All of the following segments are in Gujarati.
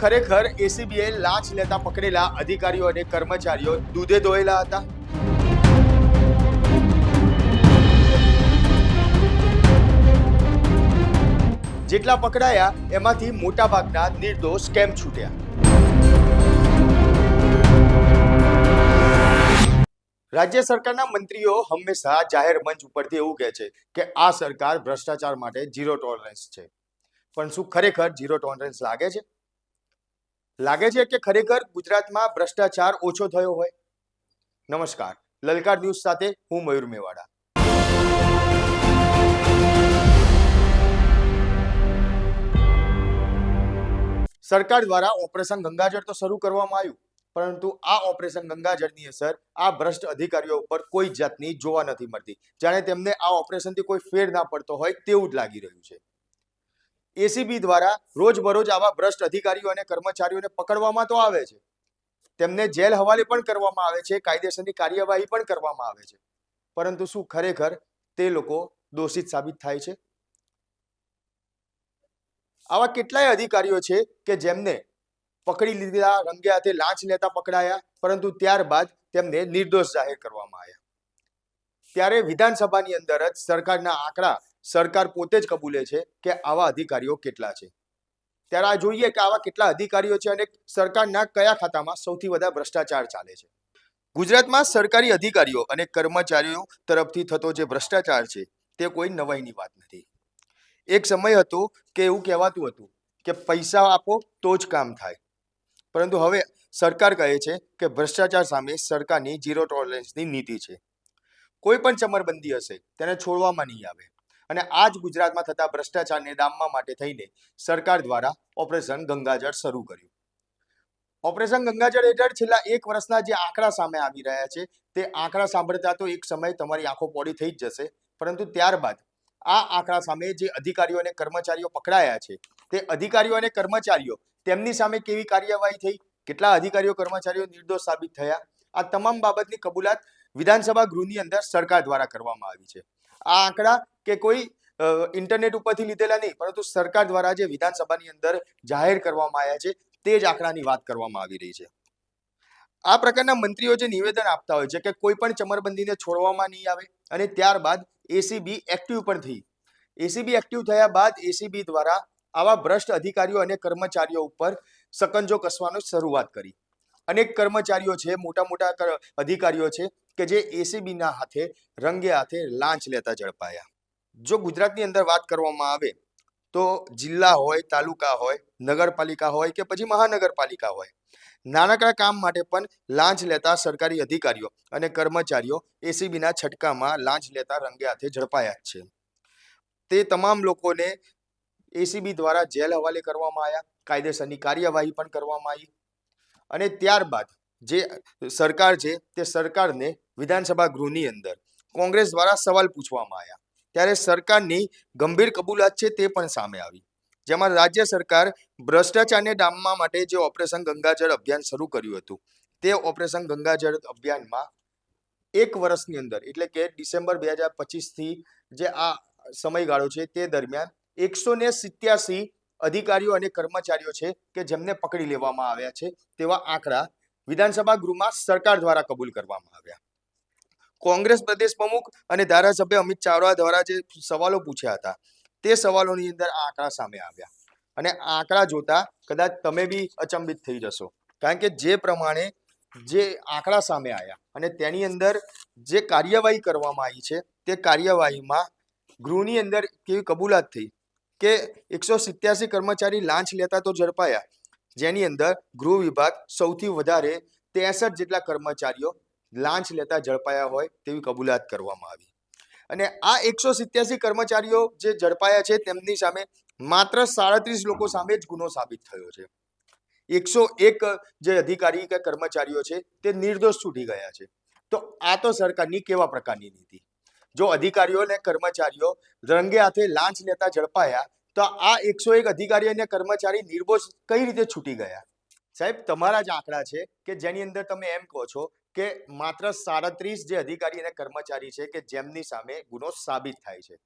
ખરેખર એસીબીએ લાંચ લેતા પકડેલા અધિકારીઓ અને કર્મચારીઓ દૂધે ધોયેલા હતા? જેટલા પકડાયા, એમાંથી મોટાભાગના નિર્દોષ કેમ છૂટ્યા? રાજ્ય સરકારના મંત્રીઓ હંમેશા જાહેર મંચ ઉપરથી એવું કહે છે કે આ સરકાર ભ્રષ્ટાચાર માટે ઝીરો ટોલરન્સ છે. પણ શું ખરેખર ઝીરો ટોલરન્સ લાગે છે? લાગે છે કે ખરેખર ગુજરાતમાં ભ્રષ્ટાચાર ઓછો થયો હોય? નમસ્કાર, લલકાર ન્યૂઝ સાથે હું મયુર મેવાડા. સરકાર દ્વારા ઓપરેશન ગંગાજળ તો શરૂ કરવામાં આવ્યું, પરંતુ આ ઓપરેશન ગંગાજળની અસર આ ભ્રષ્ટ અધિકારીઓ ઉપર કોઈ જાતની જોવા નથી મળતી. જાણે તેમને આ ઓપરેશનથી કોઈ ફેર ના પડતો હોય તેવું જ લાગી રહ્યું છે. એસીબી દ્વારા રોજબરોજ આવા ભ્રષ્ટ અધિકારીઓ અને કર્મચારીઓને પકડવામાં તો આવે છે. તેમને જેલ હવાલે પણ કરવામાં આવે છે, કાયદેસરની કાર્યવાહી પણ કરવામાં આવે છે. પરંતુ શું ખરેખર તે લોકો દોષિત સાબિત થાય છે? આવા કેટલાય અધિકારીઓ છે કે જેમને પકડી લીધા, રંગે હાથે લાંચ લેતા પકડાયા, પરંતુ ત્યારબાદ તેમને નિર્દોષ જાહેર કરવામાં આવ્યા. ત્યારે વિધાનસભાની અંદર જ સરકારના આંકડા સરકાર પોતે જ કબૂલે છે કે આવા અધિકારીઓ કેટલા છે. ત્યારે આ જોઈએ કે આવા કેટલા અધિકારીઓ છે અને સરકારના કયા ખાતામાં સૌથી વધારે ભ્રષ્ટાચાર ચાલે છે. ગુજરાતમાં સરકારી અધિકારીઓ અને કર્મચારીઓ તરફથી થતો જે ભ્રષ્ટાચાર છે તે કોઈ નવાઈની વાત નથી. એક સમય હતો કે એવું કહેવાતું હતું કે પૈસા આપો તો જ કામ થાય. પરંતુ હવે સરકાર કહે છે કે ભ્રષ્ટાચાર સામે સરકારની ઝીરો ટોલરન્સની નીતિ છે. કોઈ પણ ચમરબંધી હશે તેને છોડવામાં નહીં આવે. અને આ જ ગુજરાતમાં થતા ભ્રષ્ટાચારને ડામવા માટે થઈને સરકાર દ્વારા ઓપરેશન ગંગાજળ શરૂ કર્યું. ઓપરેશન ગંગાજળ હેઠળ છેલ્લા એક વર્ષના જે આંકડા સામે આવી રહ્યા છે, તે આંકડા સાંભળતા તો એક સમય તમારી આંખો પોડી થઈ જ જશે, પરંતુ ત્યારબાદ આ આંકડા સામે જે અધિકારીઓ અને કર્મચારીઓ પકડાયા છે, તે અધિકારીઓ અને કર્મચારીઓ તેમની સામે કેવી કાર્યવાહી થઈ, કેટલા અધિકારીઓ, કર્મચારીઓ નિર્દોષ સાબિત થયા, આ તમામ બાબતની કબૂલાત વિધાનસભા ગૃહની અંદર સરકાર દ્વારા કરવામાં આવી છે. આ આંકડા કે કોઈ ઇન્ટરનેટ ઉપરથી લીધેલા નહીં, પરંતુ સરકાર દ્વારા જે વિધાનસભાની અંદર જાહેર કરવામાં આવ્યા છે, તે જ આંકડાની વાત કરવામાં આવી રહી છે. આ પ્રકારના મંત્રીઓ જે નિવેદન આપતા હોય છે કે કોઈ પણ ચમરબંધીને છોડવામાં નહીં આવે અને ત્યારબાદ એસીબી એક્ટિવ પણ થઈ. એસીબી એક્ટિવ થયા બાદ એસીબી દ્વારા આવા ભ્રષ્ટ અધિકારીઓ અને કર્મચારીઓ ઉપર સકંજો કસવાનો શરૂઆત કરી. અનેક કર્મચારીઓ છે મોટા મોટા અધિકારીઓ છે કે જે એસીબીના હાથે રંગે હાથે લાંચ લેતા ઝડપાયા. જો ગુજરાતની અંદર વાત કરવામાં આવે તો જિલ્લા હોય, તાલુકા હોય, નગરપાલિકા હોય કે પછી મહાનગરપાલિકા હોય, નાનકડા કામ માટે પણ લાંચ લેતા સરકારી અધિકારીઓ અને કર્મચારીઓ એસીબીના છટકામાં લાંચ લેતા રંગે હાથે ઝડપાયા છે. તે તમામ લોકોને એસીબી દ્વારા જેલ હવાલે કરવામાં આવ્યા, કાયદેસરની કાર્યવાહી પણ કરવામાં આવી અને ત્યારબાદ જે સરકાર છે તે સરકારને વિધાનસભા ગૃહની અંદર કોંગ્રેસ દ્વારા સવાલ પૂછવામાં આવ્યા. ત્યારે સરકારની ગંભીર કબૂલાત છે તે પણ સામે આવી. જેમાં રાજ્ય સરકાર ભ્રષ્ટાચારને ડામવા માટે જે ઓપરેશન ગંગાજળ અભિયાન શરૂ કર્યું હતું, તે ઓપરેશન ગંગાજળ અભિયાનમાં એક વર્ષની અંદર, એટલે કે ડિસેમ્બર બે હજાર પચીસથી જે આ સમયગાળો છે તે દરમિયાન એકસો ને સિત્યાસી અધિકારીઓ અને કર્મચારીઓ છે કે જેમને પકડી લેવામાં આવ્યા છે તેવા આંકડા વિધાનસભા ગૃહમાં સરકાર દ્વારા કબૂલ કરવામાં આવ્યા. કોંગ્રેસ પ્રદેશ પ્રમુખ અને ધારાસભ્ય અમિત ચાવડા દ્વારા જે સવાલો પૂછ્યા હતા, તે સવાલોની અંદર આ આંકડા સામે આવ્યા. અને આંકડા જોતા કદાચ તમે બી અચંબિત થઈ જશો. કારણ કે જે પ્રમાણે જે આંકડા સામે આવ્યા અને તેની અંદર જે કાર્યવાહી કરવામાં આવી છે, તે કાર્યવાહીમાં ગૃહની અંદર કેવી કબૂલાત થઈ કે એકસો સિત્યાસી કર્મચારી લાંચ લેતા તો ઝડપાયા. જેની અંદર ગૃહ વિભાગ સૌથી વધારે ત્રેસઠ જેટલા કર્મચારીઓ લાંચ લેતા ઝડપાયા હોય તેવી કબૂલાત કરવામાં આવી. અને આ એકસો સિત્યાસી કર્મચારીઓ જે ઝડપાયા છે તેમની સામે માત્ર સાડત્રીસ લોકો સામે જ ગુનો સાબિત થયો છે. એકસો એક જે અધિકારી કે કર્મચારીઓ છે તે નિર્દોષ છૂટી ગયા છે. તો આ તો સરકારની કેવા પ્રકારની નીતિ? જો અધિકારીઓ અને કર્મચારીઓ રંગે હાથે લાંચ લેતા ઝડપાયા, તો આ એકસો એક અધિકારી અને કર્મચારી નિર્દોષ કઈ રીતે છૂટી ગયા? સાહેબ, તમારા જ આંકડા છે કે જેની અંદર તમે એમ કહો છો કે માત્ર સાડત્રીસ જે અધિકારી અને કર્મચારી છે કે જેમની સામે ગુનો સાબિત થાય છે.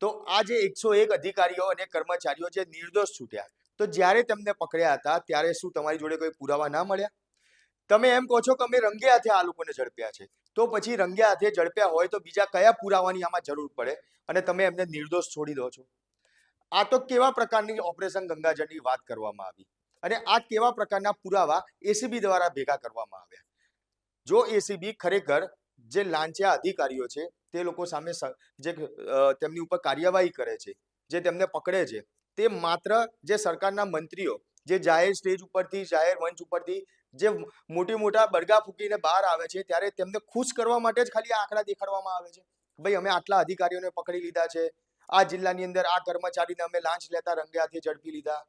તો આ જે એકસો એક અધિકારીઓ અને કર્મચારીઓ જે નિર્દોષ છૂટ્યા, તો જ્યારે તેમને પકડ્યા હતા, ત્યારે શું તમારી જોડે કોઈ પુરાવા ના મળ્યા? તમે એમ કહો છો કે અમે રંગે હાથે આ લોકોને ઝડપ્યા છે. તો પછી રંગે હાથે ઝડપ્યા હોય તો બીજા કયા પુરાવાની આમાં જરૂર પડે અને તમે એમને નિર્દોષ છોડી દો છો? આ તો કેવા પ્રકારની ઓપરેશન ગંગાજળની વાત કરવામાં આવી? અને આ કેવા પ્રકારના પુરાવા એસીબી દ્વારા ભેગા કરવામાં આવ્યા? જો એસીબી ખરેખર જે લાંચિયા અધિકારીઓ છે, તે લોકો સામે જે તેમની ઉપર કાર્યવાહી કરે છે, જે તેમને પકડે છે, તે માત્ર જે સરકારના મંત્રીઓ, જે જાહેર સ્ટેજ ઉપરથી, જાહેર મંચ ઉપરથી જે મોટી મોટા બરગા ફૂકીને બહાર આવે છે, ત્યારે તેમને ખુશ કરવા માટે જ ખાલી આંકડા દેખાડવામાં આવે છે. ભાઈ, અમે આટલા અધિકારીઓને પકડી લીધા છે, આ જિલ્લાની અંદર આ કર્મચારીને અમે લાંચ લેતા રંગે હાથે ઝડપી લીધા.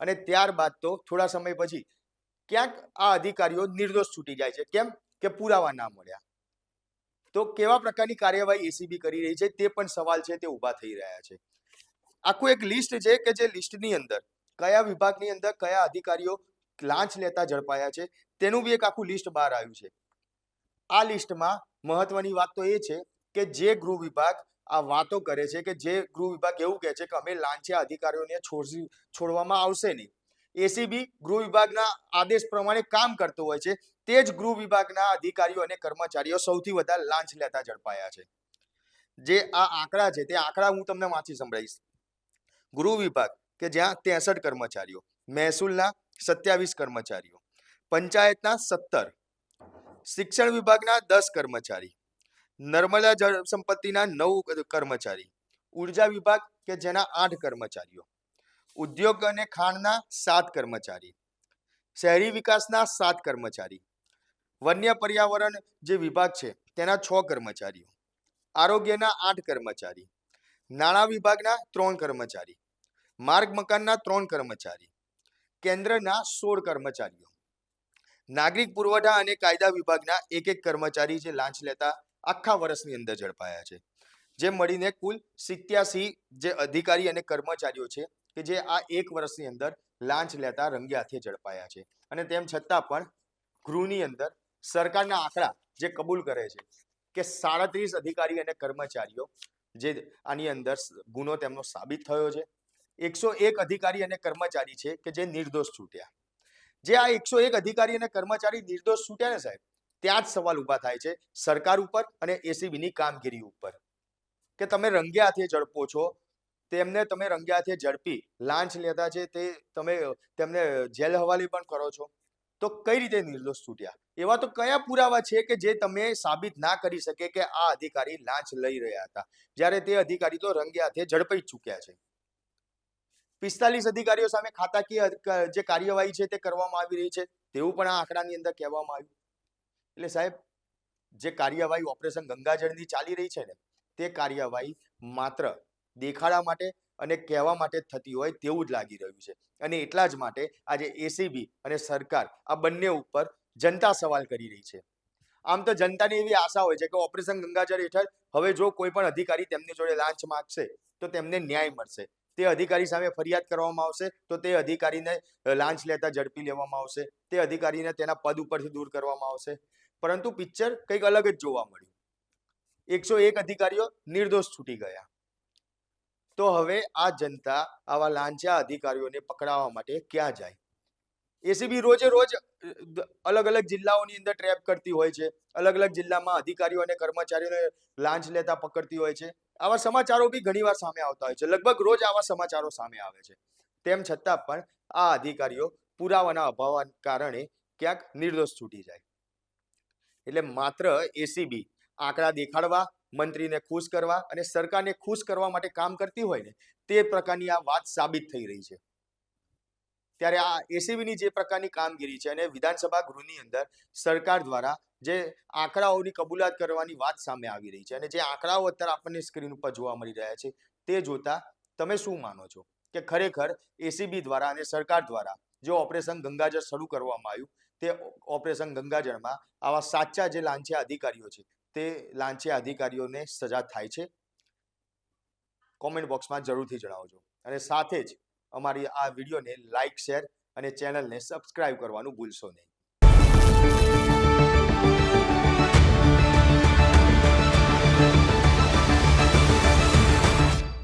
અને ત્યારબાદ તો થોડા સમય પછી ક્યાંક આ અધિકારીઓ નિર્દોષ છૂટી જાય છે. કેમ કે પુરાવા ના મળ્યા. તો કેવા પ્રકારની કાર્યવાહી એસીબી કરી રહી છે તે પણ સવાલ છે, તે ઊભા થઈ રહ્યા છે. આખું એક લિસ્ટ છે કે જે લિસ્ટની અંદર કયા વિભાગની અંદર કયા અધિકારીઓ લાંચ લેતા ઝડપાયા છે, તેનું બી એક આખું લિસ્ટ બહાર આવ્યું છે. આ લિસ્ટમાં મહત્વની વાત તો એ છે કે જે ગૃહ વિભાગ આ વાતો કરે છે કે જે ગૃહ વિભાગ એવું કહે છે કે અમે લાંચિયા અધિકારીઓને છોડી છોડવામાં આવશે નહીં. એસીબી ગૃહ વિભાગના આદેશ પ્રમાણે કામ કરતો હોય છે. તે જ ગૃહ વિભાગના અધિકારીઓ અને કર્મચારીઓ સૌથી વધારે લાંચ લેતા ઝડપાયા છે. જે આ આંકડા છે, તે આંકડા હું તમને વાંચી સંભળાવીશ. ગૃહ વિભાગ કે જ્યાં ત્રેસઠ કર્મચારીઓ, મહેસૂલના સત્યાવીસ કર્મચારીઓ, પંચાયતના સત્તર, શિક્ષણ વિભાગના દસ કર્મચારી, નર્મદા જળ સંપત્તિના નવ કર્મચારી, ઊર્જા વિભાગ કે જેના આઠ કર્મચારીઓ ઉદ્યોગ અને ખાણના સાત કર્મચારી. શહેરી વિકાસના સાત કર્મચારી. વન્ય પર્યાવરણ જે વિભાગ છે, તેના છ કર્મચારીઓ. આરોગ્યના આઠ કર્મચારી. નાણાં વિભાગના ત્રણ કર્મચારી. માર્ગ મકાનના ત્રણ કર્મચારી. કેન્દ્રના સોળ કર્મચારીઓ. નાગરિક પુરવઠા અને કાયદા વિભાગના એક એક કર્મચારી જે લાંચ લેતા આખા વર્ષની અંદર ઝડપાયા છે. જે મળીને કુલ સિત્યાસી જે અધિકારી અને કર્મચારીઓ છે કે જે આ એક વર્ષની અંદર લાંચ લેતા રંગે ઝડપાયા છે. અને તેમ છતાં પણ ગૃહની અંદર સરકારના આંકડા જે કબૂલ કરે છે કે સાડત્રીસ અધિકારી અને કર્મચારીઓ જે આની અંદર ગુનો તેમનો સાબિત થયો છે. એકસો એક અધિકારી અને કર્મચારી છે કે જે નિર્દોષ છૂટ્યા. જે આ એકસો એક અધિકારી અને કર્મચારી નિર્દોષ છૂટ્યા ને સાહેબ, ત્યાં જ સવાલ ઊભા થાય છે સરકાર ઉપર અને એસીબીની કામગીરી ઉપર. કે તમે રંગે હાથે ઝડપો છો તેમને તમે રંગે ઝડપી લાંચ લેતા છે, તે તમે, તેમને જેલ હવાલે પણ કરો છો. તો કઈ રીતે નિર્દોષ છૂટ્યા એવા તો કયા પુરાવા છે કે જે તમે સાબિત ના કરી શકે કે આ અધિકારી લાંચ લઈ રહ્યા હતા? જ્યારે તે અધિકારી તો રંગે હાથે ઝડપાઈ ચૂક્યા છે. પિસ્તાલીસ અધિકારીઓ સામે ખાતાકીય જે કાર્યવાહી છે તે કરવામાં આવી રહી છે, તેવું પણ આ આંકડાની અંદર કહેવામાં આવ્યું. એટલે સાહેબ, જે કાર્યવાહી ઓપરેશન ગંગાજળની ચાલી રહી છે ને, તે કાર્યવાહી માત્ર દેખાડા માટે અને કહેવા માટે થતી હોય તેવું જ લાગી રહ્યું છે. અને એટલા જ માટે આજે એસીબી અને સરકાર આ બંને ઉપર જનતા સવાલ કરી રહી છે. આમ તો જનતાની એવી આશા હોય છે કે ઓપરેશન ગંગાજળ હેઠળ હવે જો કોઈ પણ અધિકારી તેમની જોડે લાંચ માગશે તો તેમને ન્યાય મળશે. તે અધિકારી સામે ફરિયાદ કરવામાં આવશે તો તે અધિકારીને લાંચ લેતા ઝડપી લેવામાં આવશે. તે અધિકારીને તેના પદ ઉપરથી દૂર કરવામાં આવશે. પરંતુ પિક્ચર કંઈક અલગ જ જોવા મળ્યું. એકસો એક અધિકારીઓ નિર્દોષ છૂટી ગયા. તો હવે આ જનતા આવા લાંચા અધિકારીઓને પકડાવવા માટે ક્યાં જાય? એસીબી રોજે રોજ અલગ અલગ જિલ્લાઓની અંદર ટ્રેપ કરતી હોય છે. અલગ અલગ જિલ્લામાં અધિકારીઓ અને કર્મચારીઓને લાંચ લેતા પકડતી હોય છે. આવા સમાચારો બી ઘણીવાર સામે આવતા હોય છે. લગભગ રોજ આવા સમાચારો સામે આવે છે. તેમ છતાં પણ આ અધિકારીઓ પુરાવાના અભાવના કારણે ક્યાંક નિર્દોષ છૂટી જાય. એટલે માત્ર એસીબી આંકડા દેખાડવા મંત્રીને ખુશ કરવા અને સરકારને ખુશ કરવા માટે કામ કરતી હોય ને, તે પ્રકારની આ વાત સાબિત થઈ રહી છે. ત્યારે આ એસીબીની જે પ્રકારની કામગીરી છે અને વિધાનસભા ગૃહની અંદર સરકાર દ્વારા જે આંકડાઓની કબૂલાત કરવાની વાત સામે આવી રહી છે અને જે આંકડાઓ અત્યારે આપણને સ્ક્રીન ઉપર જોવા મળી રહ્યા છે, તે જોતા તમે શું માનો છો? કે ખરેખર એસીબી દ્વારા અને સરકાર દ્વારા જે ઓપરેશન ગંગાજળ શરૂ કરવામાં આવ્યું, તે ઓપરેશન ગંગાજળમાં આવા સાચા જે લાંચિયા અધિકારીઓ છે તે લાંચિયા અધિકારીઓને સજા થાય છે. કોમેન્ટ બોક્સમાં જરૂરથી જણાવજો. અને સાથે જ અમારી આ વિડીયોને લાઇક શેર અને ચેનલને સબસ્ક્રાઇબ કરવાનું ભૂલશો નહીં.